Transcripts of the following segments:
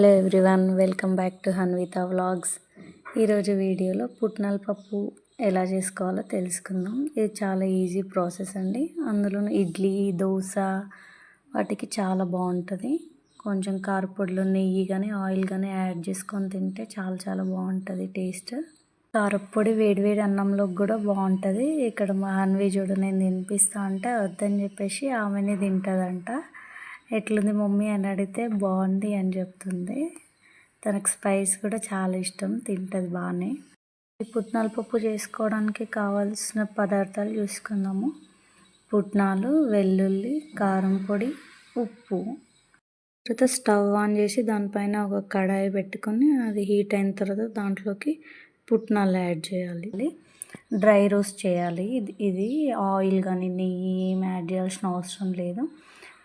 Hello everyone welcome back to Hanvitha vlogs. ఈరోజు వీడియోలో పుట్నాల పప్పు ఎలా చేసుకోవాలో తెలుసుకుందాం. ఇది చాలా ఈజీ ప్రాసెస్ అండి. అందులో ఇడ్లీ దోశ వాటికి చాలా బాగుంటుంది. కొంచెం కారపొడిలో నెయ్యి కానీ ఆయిల్ కానీ యాడ్ చేసుకొని తింటే చాలా చాలా బాగుంటుంది టేస్ట్. కారపొడి వేడివేడి అన్నంలోకి కూడా బాగుంటుంది. ఇక్కడ మా హన్వి చూడు నేను తినిపిస్తా అంటే వద్దని చెప్పేసి ఆమెనే తింటుందంట. ఎట్లుంది మమ్మీ అని అడిగితే బాగుంది అని చెప్తుంది. తనకు స్పైస్ కూడా చాలా ఇష్టం తింటుంది బాగానే పుట్నాలు పుట్నాల పప్పు చేసుకోవడానికి కావాల్సిన పదార్థాలు చూసుకుందాము. పుట్నాలు వెల్లుల్లి కారం పొడి ఉప్పు. తర్వాత స్టవ్ ఆన్ చేసి దానిపైన ఒక కడాయి పెట్టుకొని అది హీట్ అయిన తర్వాత దాంట్లోకి పుట్నాలు యాడ్ చేయాలి. డ్రై రోస్ట్ చేయాలి. ఇది ఇది ఆయిల్ కానీ నెయ్యి ఏం యాడ్ చేయాల్సిన అవసరం లేదు.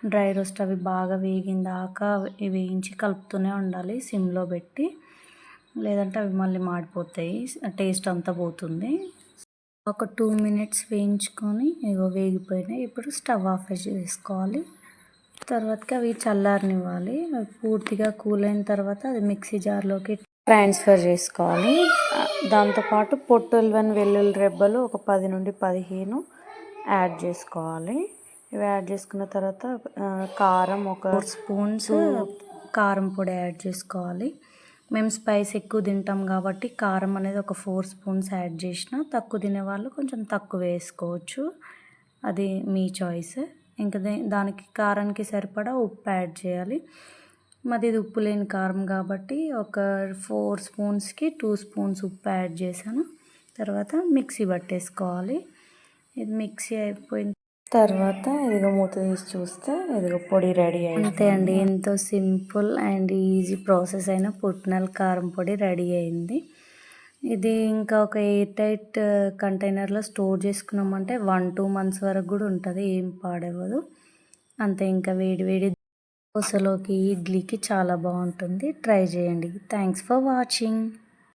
డ్రై రోస్ట్ అవి బాగా వేగిన దాకా వేయించి కలుపుతూనే ఉండాలి సిమ్లో పెట్టి. లేదంటే అవి మళ్ళీ మాడిపోతాయి. టేస్ట్ అంతా పోతుంది. ఒక టూ మినిట్స్ వేయించుకొని ఇగో వేగిపోయినాయి. ఇప్పుడు స్టవ్ ఆఫ్ చేసుకోవాలి. తర్వాతకి అవి చల్లారనివ్వాలి. అవి పూర్తిగా కూల్ అయిన తర్వాత అది మిక్సీ జార్లోకి ట్రాన్స్ఫర్ చేసుకోవాలి. దాంతోపాటు పొట్టుల్వన్ వెల్లుల్లి రెబ్బలు ఒక పది నుండి పదిహేను యాడ్ చేసుకోవాలి. ఇవి యాడ్ చేసుకున్న తర్వాత కారం ఒక స్పూన్స్ కారం పొడి యాడ్ చేసుకోవాలి. మేము స్పైస్ ఎక్కువ తింటాం కాబట్టి కారం అనేది ఒక ఫోర్ స్పూన్స్ యాడ్ చేసిన తక్కువ తినే వాళ్ళు కొంచెం తక్కువ వేసుకోవచ్చు. అది మీ చాయిస్. ఇంకా దానికి కారానికి సరిపడా ఉప్పు యాడ్ చేయాలి. మాది ఇది ఉప్పు లేని కారం కాబట్టి ఒక ఫోర్ స్పూన్స్కి టూ స్పూన్స్ ఉప్పు యాడ్ చేశాను. తర్వాత మిక్సీ పట్టేసుకోవాలి. ఇది మిక్సీ అయిపోయిన తర్వాత ఇదిగో మూత తీసి చూస్తే ఇదిగో పొడి రెడీ అయింది. అంతే అండి ఎంతో సింపుల్ అండ్ ఈజీ ప్రాసెస్ అయిన పుట్నాల కారం పొడి రెడీ అయింది. ఇది ఇంకా ఒక ఎయిర్ టైట్ కంటైనర్లో స్టోర్ చేసుకున్నామంటే వన్ టూ మంత్స్ వరకు కూడా ఉంటుంది ఏం పాడవదు అంతే ఇంకా వేడి వేడి దోశలోకి ఇడ్లీకి చాలా బాగుంటుంది. ట్రై చేయండి. Thanks for watching